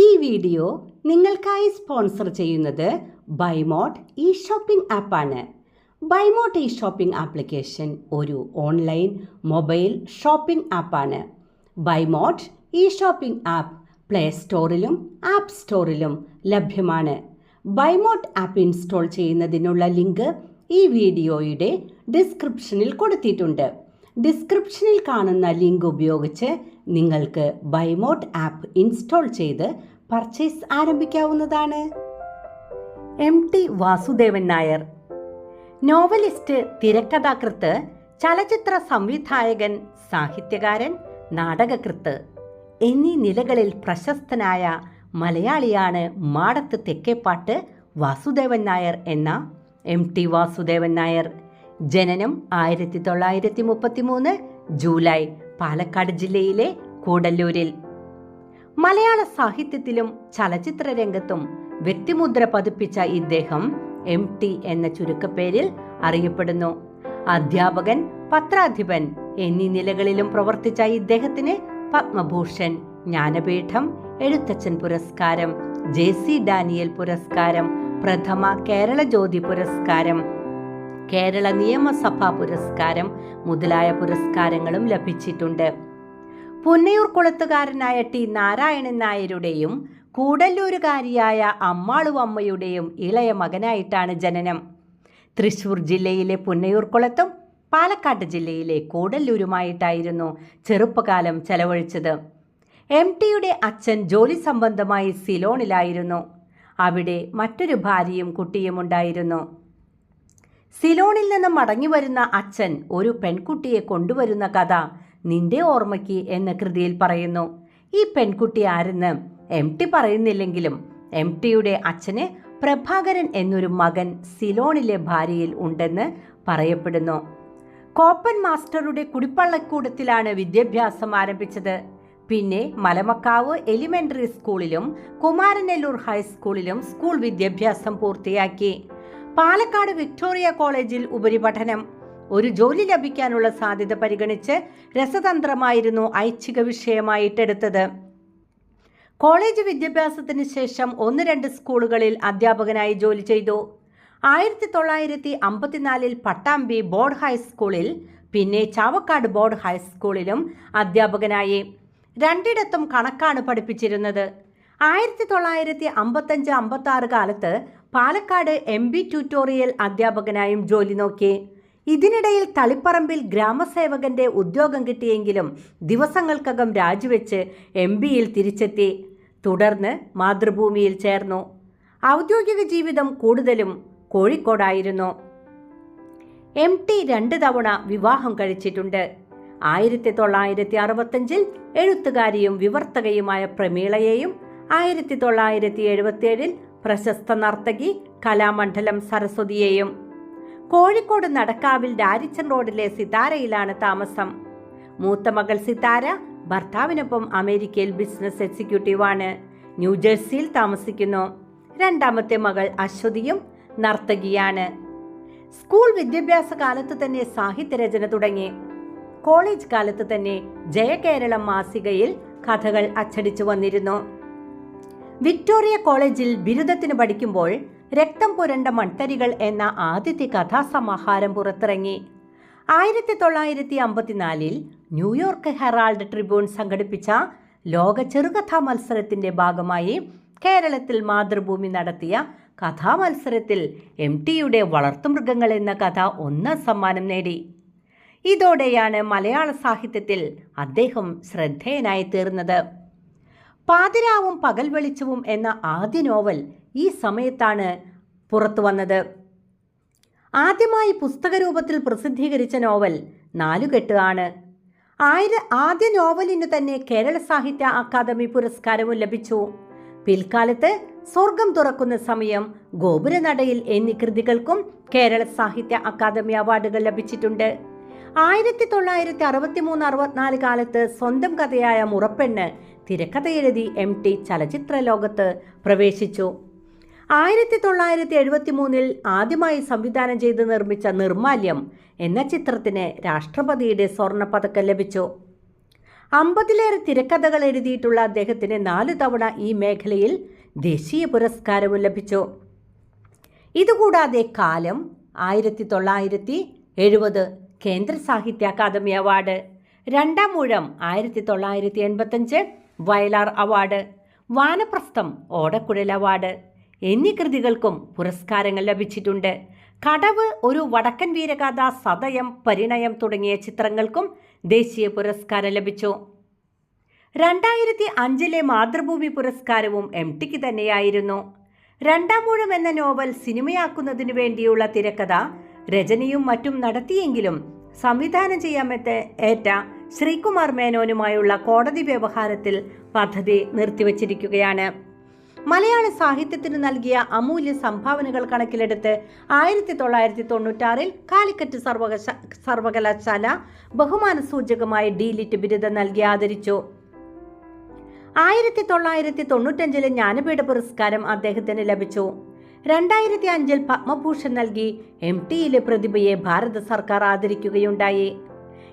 ഈ വീഡിയോ നിങ്ങൾക്കായി സ്പോൺസർ ചെയ്യുന്നത് ബൈമോട്ട് ഇ ഷോപ്പിംഗ് ആപ്പാണ് ബൈമോട്ട് ഇ ഷോപ്പിംഗ് ആപ്ലിക്കേഷൻ ഒരു ഓൺലൈൻ മൊബൈൽ ഷോപ്പിംഗ് ആപ്പാണ് ബൈമോട്ട് ഇ ഷോപ്പിംഗ് ആപ്പ് പ്ലേ സ്റ്റോറിലും ആപ്പ് സ്റ്റോറിലും ലഭ്യമാണ്. ബൈമോട്ട് ആപ്പ് ഇൻസ്റ്റാൾ ചെയ്യുന്നതിനുള്ള ലിങ്ക് ഈ വീഡിയോയുടെ ഡിസ്ക്രിപ്ഷനിൽ കൊടുത്തിട്ടുണ്ട്. ഡിസ്ക്രിപ്ഷനിൽ കാണുന്ന ലിങ്ക് ഉപയോഗിച്ച് നിങ്ങൾക്ക് ബൈമോട്ട് ആപ്പ് ഇൻസ്റ്റാൾ ചെയ്ത് purchase ആരംഭിക്കാവുന്നതാണ്? M T Vasudevan Nair novelist തിരക്കഥാകൃത്ത് ചലച്ചിത്ര സംവിധായകൻ സാഹിത്യകാരൻ നാടകകൃത്ത് എന്നീ നിലകളിൽ പ്രശസ്തനായ മലയാളിയാണ് മാടത്ത് തെക്കേപ്പാട്ട് വാസുദേവൻ നായർ എന്ന എം ടി വാസുദേവൻ നായർ. ജനനം ആയിരത്തി തൊള്ളായിരത്തി മുപ്പത്തി മൂന്ന് ജൂലൈ പാലക്കാട് ജില്ലയിലെ കൂടല്ലൂരിൽ. മലയാള സാഹിത്യത്തിലും ചലച്ചിത്ര രംഗത്തും വ്യക്തിമുദ്ര പതിപ്പിച്ച ഇദ്ദേഹം എം ടി എന്ന ചുരുക്കപ്പേരിൽ അറിയപ്പെടുന്നു. അധ്യാപകൻ പത്രാധിപൻ എന്നീ നിലകളിലും പ്രവർത്തിച്ച ഇദ്ദേഹത്തിന് പത്മഭൂഷൺ ജ്ഞാനപീഠം എഴുത്തച്ഛൻ പുരസ്കാരം ജെ സി ഡാനിയൽ പുരസ്കാരം പ്രഥമ കേരള ജ്യോതി പുരസ്കാരം കേരള നിയമസഭാ പുരസ്കാരം മുതലായ പുരസ്കാരങ്ങളും ലഭിച്ചിട്ടുണ്ട്. പുന്നയൂർ കുളത്തുകാരനായ ടി നാരായണൻ നായരുടെയും കൂടല്ലൂരുകാരിയായ അമ്മാളുവമ്മയുടെയും ഇളയ മകനായിട്ടാണ് ജനനം. തൃശൂർ ജില്ലയിലെ പുന്നയൂർ കുളത്തും പാലക്കാട് ജില്ലയിലെ കൂടല്ലൂരുമായിട്ടായിരുന്നു ചെറുപ്പകാലം ചെലവഴിച്ചത്. എം ടിയുടെ അച്ഛൻ ജോലി സംബന്ധമായി സിലോണിലായിരുന്നു. അവിടെ മറ്റൊരു ഭാര്യയും കുട്ടിയും ഉണ്ടായിരുന്നു. സിലോണിൽ നിന്ന് മടങ്ങി വരുന്ന അച്ഛൻ ഒരു പെൺകുട്ടിയെ കൊണ്ടുവരുന്ന കഥ നിന്റെ ഓർമ്മയ്ക്ക് എന്ന കൃതിയിൽ പറയുന്നു. ഈ പെൺകുട്ടി ആരെന്ന് എം ടി പറയുന്നില്ലെങ്കിലും എം ടിയുടെ അച്ഛന് പ്രഭാകരൻ എന്നൊരു മകൻ സിലോണിലെ ഭാര്യയിൽ ഉണ്ടെന്ന് പറയപ്പെടുന്നു. കോപ്പൻ മാസ്റ്ററുടെ കുടിപ്പള്ളക്കൂടത്തിലാണ് വിദ്യാഭ്യാസം ആരംഭിച്ചത്. പിന്നെ മലമക്കാവ് എലിമെന്ററി സ്കൂളിലും കുമാരനെല്ലൂർ ഹൈസ്കൂളിലും സ്കൂൾ വിദ്യാഭ്യാസം പൂർത്തിയാക്കി. പാലക്കാട് വിക്ടോറിയ കോളേജിൽ ഉപരിപഠനം. ഒരു ജോലി ലഭിക്കാനുള്ള സാധ്യത പരിഗണിച്ച് രസതന്ത്രമായിരുന്നു ഐച്ഛിക വിഷയമായിട്ടെടുത്തത്. കോളേജ് വിദ്യാഭ്യാസത്തിന് ശേഷം ഒന്ന് രണ്ട് സ്കൂളുകളിൽ അധ്യാപകനായി ജോലി ചെയ്തു. ആയിരത്തി തൊള്ളായിരത്തി അമ്പത്തിനാലിൽ പട്ടാമ്പി ബോർഡ് ഹൈസ്കൂളിൽ പിന്നെ ചാവക്കാട് ബോർഡ് ഹൈസ്കൂളിലും അധ്യാപകനായി. രണ്ടിടത്തും കണക്കാണ് പഠിപ്പിച്ചിരുന്നത്. ആയിരത്തി തൊള്ളായിരത്തി അമ്പത്തഞ്ച് അമ്പത്തി ആറ് കാലത്ത് പാലക്കാട് എം ബി ട്യൂട്ടോറിയൽ അധ്യാപകനായും ജോലി നോക്കി. ഇതിനിടയിൽ തളിപ്പറമ്പിൽ ഗ്രാമസേവകന്റെ ഉദ്യോഗം കിട്ടിയെങ്കിലും ദിവസങ്ങൾക്കകം രാജിവെച്ച് എം ബിയിൽ തിരിച്ചെത്തി. തുടർന്ന് മാതൃഭൂമിയിൽ ചേർന്നു. ഔദ്യോഗിക ജീവിതം കൂടുതലും കോഴിക്കോടായിരുന്നു. എം ടി രണ്ട് തവണ വിവാഹം കഴിച്ചിട്ടുണ്ട്. ആയിരത്തി തൊള്ളായിരത്തി അറുപത്തഞ്ചിൽ എഴുത്തുകാരിയും വിവർത്തകയുമായ പ്രമീളയെയും ആയിരത്തി തൊള്ളായിരത്തി എഴുപത്തിയേഴിൽ പ്രശസ്ത നർത്തകി കലാമണ്ഡലം സരസ്വതിയെയും കോഴിക്കോട് നടക്കാവിൽ ഡാരിച്ചൻ റോഡിലെ സിതാരയിലാണ് താമസം. മൂത്ത മകൾ സിതാര ഭർത്താവിനൊപ്പം അമേരിക്കയിൽ ബിസിനസ് എക്സിക്യൂട്ടീവാണ്. ന്യൂജേഴ്സിയിൽ താമസിക്കുന്നു. രണ്ടാമത്തെ മകൾ അശ്വതിയും നർത്തകിയാണ്. സ്കൂൾ വിദ്യാഭ്യാസ കാലത്ത് തന്നെ സാഹിത്യരചന തുടങ്ങി. കോളേജ് കാലത്ത് തന്നെ ജയകേരളം മാസികയിൽ കഥകൾ അച്ചടിച്ചു വന്നിരുന്നു. വിക്ടോറിയ കോളേജിൽ ബിരുദത്തിന് പഠിക്കുമ്പോൾ രക്തം പുരണ്ട മൺതരികൾ എന്ന ആദ്യത്തെ കഥാസമാഹാരം പുറത്തിറങ്ങി. ആയിരത്തി തൊള്ളായിരത്തി അമ്പത്തിനാലിൽ ന്യൂയോർക്ക് ഹെറാൾഡ് ട്രിബ്യൂൺ സംഘടിപ്പിച്ച ലോക ചെറുകഥാ മത്സരത്തിന്റെ ഭാഗമായി കേരളത്തിൽ മാതൃഭൂമി നടത്തിയ കഥാമത്സരത്തിൽ എം ടിയുടെ വളർത്തുമൃഗങ്ങൾ എന്ന കഥ ഒന്നാം സമ്മാനം നേടി. ഇതോടെയാണ് മലയാള സാഹിത്യത്തിൽ അദ്ദേഹം ശ്രദ്ധേയനായി തീർന്നത്. പാതിരാവും പകൽ വെളിച്ചവും എന്ന ആദ്യ നോവൽ ഈ സമയത്താണ് പുറത്തു വന്നത്. ആദ്യമായി പുസ്തകരൂപത്തിൽ പ്രസിദ്ധീകരിച്ച നോവൽ നാലുകെട്ട് ആണ് ആയിര ആദ്യ നോവലിന് തന്നെ കേരള സാഹിത്യ അക്കാദമി പുരസ്കാരവും ലഭിച്ചു. പിൽക്കാലത്ത് സ്വർഗം തുറക്കുന്ന സമയം ഗോപുരനടയിൽ എന്നീ കൃതികൾക്കും കേരള സാഹിത്യ അക്കാദമി അവാർഡുകൾ ലഭിച്ചിട്ടുണ്ട്. ആയിരത്തി തൊള്ളായിരത്തി അറുപത്തി മൂന്ന് അറുപത്തിനാല് കാലത്ത് സ്വന്തം കഥയായ മുറപ്പെണ്ണ് തിരക്കഥ എഴുതി എം ടി ചലച്ചിത്ര ലോകത്ത് പ്രവേശിച്ചു. ആയിരത്തി തൊള്ളായിരത്തി എഴുപത്തി മൂന്നിൽ ആദ്യമായി സംവിധാനം ചെയ്ത് നിർമ്മിച്ച നിർമാല്യം എന്ന ചിത്രത്തിന് രാഷ്ട്രപതിയുടെ സ്വർണ പതക്കം ലഭിച്ചു. അമ്പതിലേറെ തിരക്കഥകൾ എഴുതിയിട്ടുള്ള അദ്ദേഹത്തിന് നാല് തവണ ഈ മേഖലയിൽ ദേശീയ പുരസ്കാരവും ലഭിച്ചു. ഇതുകൂടാതെ കാലം ആയിരത്തി തൊള്ളായിരത്തി എഴുപത് കേന്ദ്ര സാഹിത്യ അക്കാദമി അവാർഡ് രണ്ടാം മൂഴം ആയിരത്തി തൊള്ളായിരത്തി എൺപത്തഞ്ച് വയലാർ അവാർഡ് വാനപ്രസ്ഥം ഓടക്കുഴൽ അവാർഡ് എന്നീ കൃതികൾക്കും പുരസ്കാരങ്ങൾ ലഭിച്ചിട്ടുണ്ട്. കടവ് ഒരു വടക്കൻ വീരഗാഥ സതയം പരിണയം തുടങ്ങിയ ചിത്രങ്ങൾക്കും ദേശീയ പുരസ്കാരം ലഭിച്ചു. രണ്ടായിരത്തി അഞ്ചിലെ മാതൃഭൂമി പുരസ്കാരവും എം ടിക്ക് തന്നെയായിരുന്നു. രണ്ടാമൂഴം എന്ന നോവൽ സിനിമയാക്കുന്നതിനു വേണ്ടിയുള്ള തിരക്കഥ രചനയും മറ്റും നടത്തിയെങ്കിലും സംവിധാനം ചെയ്യാമെത്ത ഏറ്റ ശ്രീകുമാർ മേനോനുമായുള്ള കോടതി വ്യവഹാരത്തിൽ പദ്ധതി നിർത്തിവച്ചിരിക്കുകയാണ്. മലയാള സാഹിത്യത്തിന് നൽകിയ അമൂല്യ സംഭാവനകൾ കണക്കിലെടുത്ത് ആയിരത്തി തൊള്ളായിരത്തി തൊണ്ണൂറ്റാറിൽ കാലിക്കറ്റ് സർവകശ സർവകലാശാല ബഹുമാന സൂചകമായി ഡിലിറ്റ് ബിരുദം നൽകി ആദരിച്ചു. ആയിരത്തി തൊള്ളായിരത്തി തൊണ്ണൂറ്റഞ്ചിലെ ജ്ഞാനപീഠ പുരസ്കാരം അദ്ദേഹത്തിന് ലഭിച്ചു. രണ്ടായിരത്തി അഞ്ചിൽ പത്മഭൂഷൺ നൽകി എം ടിയിലെ പ്രതിഭയെ ഭാരത സർക്കാർ ആദരിക്കുകയുണ്ടായി.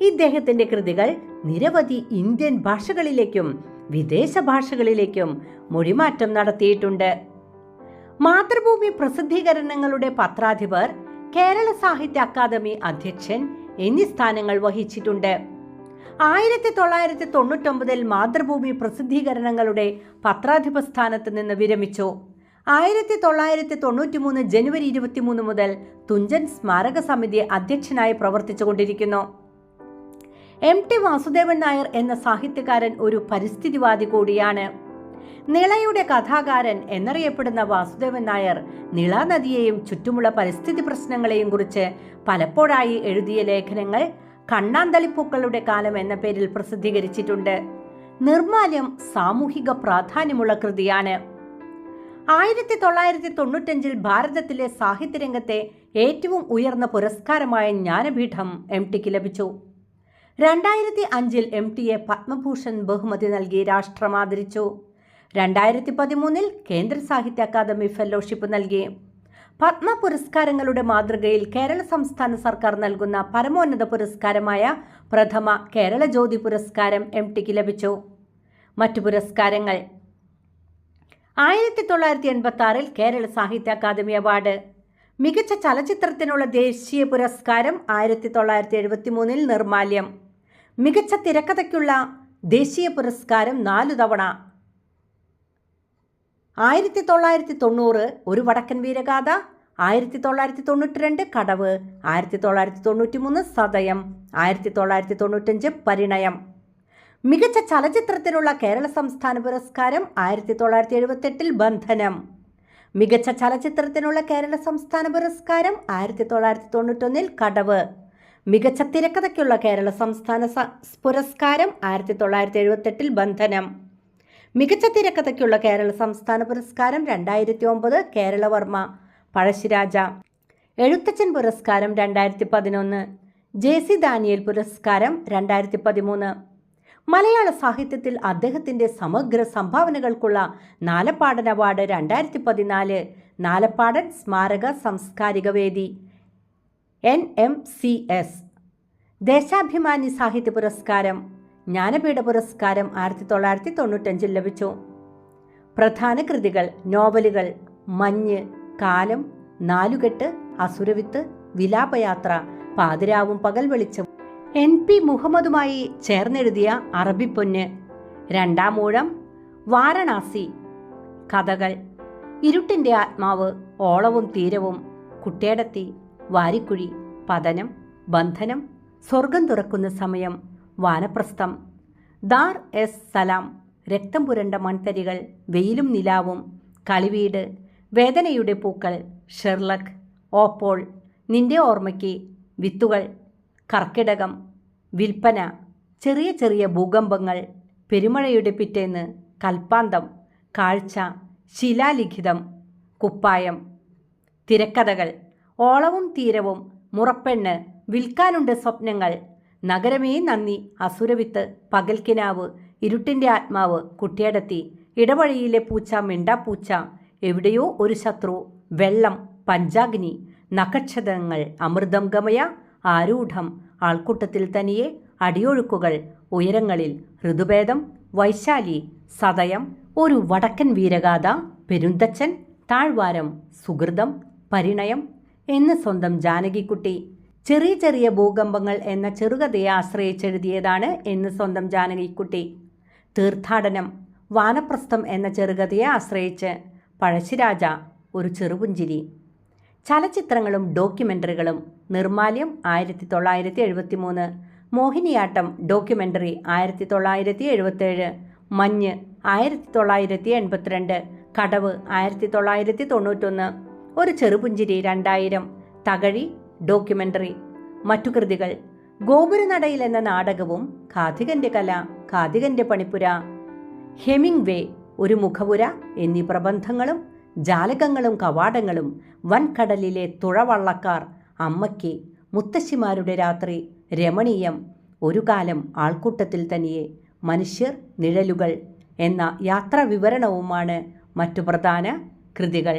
ഇദ്ദേഹത്തിന്റെ കൃതികൾ നിരവധി ഇന്ത്യൻ ഭാഷകളിലേക്കും വിദേശ ഭാഷകളിലേക്കും മൊഴിമാറ്റം നടത്തിയിട്ടുണ്ട്. മാതൃഭൂമി പ്രസിദ്ധീകരണങ്ങളുടെ പത്രാധിപർ കേരള സാഹിത്യ അക്കാദമി അധ്യക്ഷൻ എന്നീ സ്ഥാനങ്ങൾ വഹിച്ചിട്ടുണ്ട്. ആയിരത്തി തൊള്ളായിരത്തി തൊണ്ണൂറ്റൊമ്പതിൽ മാതൃഭൂമി പ്രസിദ്ധീകരണങ്ങളുടെ പത്രാധിപ സ്ഥാനത്ത് നിന്ന് വിരമിച്ചു. ആയിരത്തി തൊള്ളായിരത്തി തൊണ്ണൂറ്റി മൂന്ന് ജനുവരി ഇരുപത്തിമൂന്ന് മുതൽ തുഞ്ചൻ സ്മാരക സമിതി അധ്യക്ഷനായി പ്രവർത്തിച്ചുകൊണ്ടിരിക്കുന്നു. എം ടി വാസുദേവൻ നായർ എന്ന സാഹിത്യകാരൻ ഒരു പരിസ്ഥിതിവാദി കൂടിയാണ്. നിളയുടെ കഥാകാരൻ എന്നറിയപ്പെടുന്ന വാസുദേവൻ നായർ നിള നദിയെയും ചുറ്റുമുള്ള പരിസ്ഥിതി പ്രശ്നങ്ങളെയും കുറിച്ച് പലപ്പോഴായി എഴുതിയ ലേഖനങ്ങൾ കണ്ണാന്തളിപ്പൂക്കളുടെ കാലം എന്ന പേരിൽ പ്രസിദ്ധീകരിച്ചിട്ടുണ്ട്. നിർമാല്യം സാമൂഹിക പ്രാധാന്യമുള്ള കൃതിയാണ്. ആയിരത്തി തൊള്ളായിരത്തി തൊണ്ണൂറ്റഞ്ചിൽ ഭാരതത്തിലെ സാഹിത്യരംഗത്തെ ഏറ്റവും ഉയർന്ന പുരസ്കാരമായ ജ്ഞാനപീഠം എം ടിക്ക് ലഭിച്ചു. രണ്ടായിരത്തി അഞ്ചിൽ എം ടി എ പത്മഭൂഷൺ ബഹുമതി നൽകി രാഷ്ട്രം ആദരിച്ചു. രണ്ടായിരത്തി പതിമൂന്നിൽ കേന്ദ്ര സാഹിത്യ അക്കാദമി ഫെലോഷിപ്പ് നൽകി. പത്മ പുരസ്കാരങ്ങളുടെ മാതൃകയിൽ കേരള സംസ്ഥാന സർക്കാർ നൽകുന്ന പരമോന്നത പുരസ്കാരമായ പ്രഥമ കേരള ജ്യോതി പുരസ്കാരം എം ടിക്ക് ലഭിച്ചു. മറ്റു പുരസ്കാരങ്ങൾ. ആയിരത്തി തൊള്ളായിരത്തി എൺപത്തി ആറിൽ കേരള സാഹിത്യ അക്കാദമി അവാർഡ്. മികച്ച ചലച്ചിത്രത്തിനുള്ള ദേശീയ പുരസ്കാരം ആയിരത്തി തൊള്ളായിരത്തി എഴുപത്തി മൂന്നിൽ നിർമാല്യം മികച്ച തിരക്കഥയ്ക്കുള്ള ദേശീയ പുരസ്കാരം നാലു തവണ. ആയിരത്തി തൊള്ളായിരത്തി തൊണ്ണൂറ് ഒരു വടക്കൻ വീരഗാഥ ആയിരത്തി തൊള്ളായിരത്തി തൊണ്ണൂറ്റി രണ്ട് കടവ് ആയിരത്തി തൊള്ളായിരത്തി തൊണ്ണൂറ്റി മൂന്ന് സതയം ആയിരത്തി തൊള്ളായിരത്തി തൊണ്ണൂറ്റഞ്ച് പരിണയം. മികച്ച ചലച്ചിത്രത്തിനുള്ള കേരള സംസ്ഥാന പുരസ്കാരം ആയിരത്തി തൊള്ളായിരത്തി എഴുപത്തെട്ടിൽ ബന്ധനം. മികച്ച ചലച്ചിത്രത്തിനുള്ള കേരള സംസ്ഥാന പുരസ്കാരം ആയിരത്തി തൊള്ളായിരത്തി തൊണ്ണൂറ്റൊന്നിൽ കടവ്. മികച്ച തിരക്കഥയ്ക്കുള്ള കേരള സംസ്ഥാന പുരസ്കാരം ആയിരത്തി തൊള്ളായിരത്തി എഴുപത്തെട്ടിൽ ബന്ധനം. മികച്ച തിരക്കഥയ്ക്കുള്ള കേരള സംസ്ഥാന പുരസ്കാരം രണ്ടായിരത്തി ഒമ്പത് കേരളവർമ്മ പഴശ്ശിരാജ. എഴുത്തച്ഛൻ പുരസ്കാരം രണ്ടായിരത്തി പതിനൊന്ന് ജെ സി ദാനിയൽ പുരസ്കാരം രണ്ടായിരത്തി പതിമൂന്ന് മലയാള സാഹിത്യത്തിൽ അദ്ദേഹത്തിന്റെ സമഗ്ര സംഭാവനകൾക്കുള്ള നാലപ്പാടൻ അവാർഡ് രണ്ടായിരത്തി പതിനാല് നാലപ്പാടൻ സ്മാരക സാംസ്കാരിക വേദി. N M C S Deshabhimani സാഹിത്യ പുരസ്കാരം ജ്ഞാനപീഠ പുരസ്കാരം ആയിരത്തി തൊള്ളായിരത്തി തൊണ്ണൂറ്റഞ്ചിൽ ലഭിച്ചു. പ്രധാന കൃതികൾ നോവലുകൾ മഞ്ഞ് കാലം നാലുകെട്ട് അസുരവിത്ത് വിലാപയാത്ര പാതിരാവും പകൽ വെളിച്ചം. എൻ പി മുഹമ്മദുമായി ചേർന്നെഴുതിയ അറബിപ്പൊന്ന് രണ്ടാം മൂഴം വാരണാസി കഥകൾ ഇരുട്ടിന്റെ ആത്മാവ് ഓളവും തീരവും കുട്ടേടത്തി വാരിക്കുഴി പതനം ബന്ധനം സ്വർഗം തുറക്കുന്ന സമയം വാനപ്രസ്ഥം. ദാർ എസ് സലാം രക്തം പുരണ്ട മൺതരികൾ വെയിലും നിലാവും കളിവീട് വേദനയുടെ പൂക്കൾ ഷെർലക് ഓപ്പോൾ നിന്റെ ഓർമ്മയ്ക്ക് വിത്തുകൾ കർക്കിടകം വിൽപ്പന ചെറിയ ചെറിയ ഭൂകമ്പങ്ങൾ പെരുമഴയുടെ പിറ്റേന്ന് കൽപ്പാന്തം കാഴ്ച ശിലാലിഖിതം കുപ്പായം തിരക്കഥകൾ. ഓളവും തീരവും മുറപ്പെണ്ണ് വിൽക്കാനുണ്ട് സ്വപ്നങ്ങൾ. നഗരമേ നന്ദി അസുരവിത്ത് പകൽക്കിനാവ് ഇരുട്ടിന്റെ ആത്മാവ് കുട്ടിയടത്തി ഇടവഴിയിലെ പൂച്ച മിണ്ടാപ്പൂച്ച എവിടെയോ ഒരു ശത്രു വെള്ളം പഞ്ചാഗ്നി നഖക്ഷതങ്ങൾ അമൃതം ഗമയ ആരൂഢം ആൾക്കൂട്ടത്തിൽ തനിയെ അടിയൊഴുക്കുകൾ ഉയരങ്ങളിൽ ഋതുഭേദം വൈശാലി സതയം ഒരു വടക്കൻ വീരഗാഥ പെരുന്തച്ചൻ താഴ്വാരം സുഹൃതം പരിണയം എന്ന് സ്വന്തം ജാനകിക്കുട്ടി. ചെറിയ ചെറിയ ഭൂകമ്പങ്ങൾ എന്ന ചെറുകഥയെ ആശ്രയിച്ചെഴുതിയതാണ് എന്ന് സ്വന്തം ജാനകിക്കുട്ടി. തീർത്ഥാടനം വാനപ്രസ്ഥം എന്ന ചെറുകഥയെ ആശ്രയിച്ച് പഴശ്ശിരാജ ഒരു ചെറുപുഞ്ചിരി. ചലച്ചിത്രങ്ങളും ഡോക്യുമെന്ററികളും നിർമാല്യം ആയിരത്തി തൊള്ളായിരത്തി എഴുപത്തി മൂന്ന് മോഹിനിയാട്ടം ഡോക്യുമെന്ററി ആയിരത്തി തൊള്ളായിരത്തി എഴുപത്തേഴ് മഞ്ഞ് ആയിരത്തി തൊള്ളായിരത്തി എൺപത്തിരണ്ട് കടവ് ആയിരത്തി തൊള്ളായിരത്തി തൊണ്ണൂറ്റൊന്ന് ഒരു ചെറുപുഞ്ചിരി രണ്ടായിരം തകഴി ഡോക്യുമെന്ററി മറ്റു കൃതികൾ ഗോപുരനടയിൽ എന്ന നാടകവും ഖാദികന്റെ കല ഖാദികന്റെ പണിപ്പുര ഹെമിംഗ് വേ ഒരു മുഖപുര എന്നീ പ്രബന്ധങ്ങളും ജാലകങ്ങളും കവാടങ്ങളും വൻകടലിലെ തുഴവള്ളക്കാർ അമ്മയ്ക്ക് മുത്തശ്ശിമാരുടെ രാത്രി രമണീയം ഒരു കാലം ആൾക്കൂട്ടത്തിൽ തനിയെ മനുഷ്യർ നിഴലുകൾ എന്ന യാത്രാ വിവരണവുമാണ് മറ്റു പ്രധാന കൃതികൾ.